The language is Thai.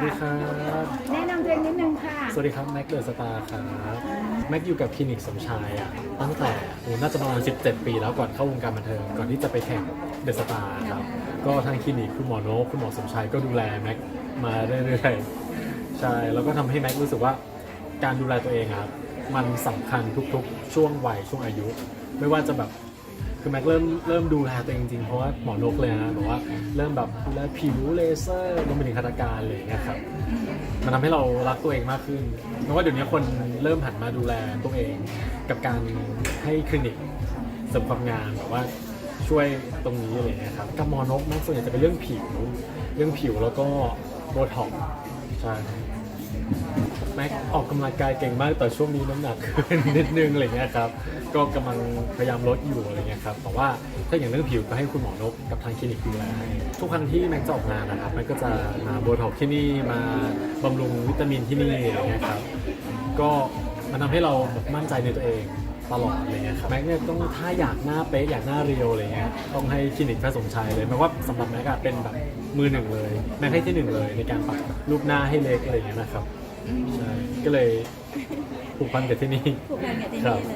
วัสดีครับ แนะนำตัวเองนิดนึงค่ะ สวัสดีครับแม็กเดอะสตาร์ครับแม็กอยู่กับคลินิกสมชายอะตั้งแต่โอ้น่าจะประมาณ 17 ปีแล้วก่อนเข้าวงการบันเทิงก่อนที่จะไปแข่งเดอะสตาร์ครับก็ทางคลินิกคุณหมอโนกคุณหมอสมชายก็ดูแลแม็กมาเรื่อยๆใช่แล้วก็ทำให้แม็กรู้สึกว่าการดูแลตัวเองอะครับมันสำคัญทุกๆ ช่วงวัยช่วงอายุ ไม่ว่าจะแบบ คือแม็กเริ่มเริ่มดูแลตัวเองจริงเพราะว่าหมอนกเลยนะบอกว่าเริ่มแบบดูแลผิวเลเซอร์รวมไปถึงคัตการอะไรอย่างเงี้ยครับมันทำให้เรารักตัวเองมากขึ้นเพราะว่าเดี๋ยวนี้คนเริ่มหันมาดูแลตัวเอง กับการให้คลินิกเสริมความงามแบบว่าช่วยตรงนี้อะไรเงี้ยครับกับหมอนกแม็กส่วนใหญ่จะเป็นเรื่องผิว เรื่องผิวแล้วก็โบท็อกซ์ใช่ แม็กออกกำลังกายเก่งมากแต่ช่วงนี้น้ำหนักขึ้นนิดนึงอะไรเงี้ยครับก็กำลังพยายามลดอยู่อะไรเงี้ยครับแต่ว่าถ้าอย่างเรื่องผิวก็ให้คุณหมอนกกับทางคลินิกดูแลให้ทุกครั้งที่แม็กจะออกงานนะครับแม็กก็จะมาโบท็อกที่นี่มาบำรุงวิตามินที่นี่อะไรเงี้ยครับก็มันทำให้เราแบบมั่นใจในตัวเองตลอดอะไรเงี้ยครับแม็กเนี่ยต้องถ้าอยากหน้าเป๊ะอยากหน้าเรียวอะไรเงี้ยต้องให้คลินิกพระสมชัยเลยแม้ว่าสำหรับแม็กอะเป็นแบบมือหนึ่งเลยแม็กให้ที่หนึ่งเลยในการปรับรูปหน้าให้เล็กอะไรเงี้ยนะครับ ใช่ก็เลยผูกพันกับที่นี่ ผูกพันกับที่นี่เล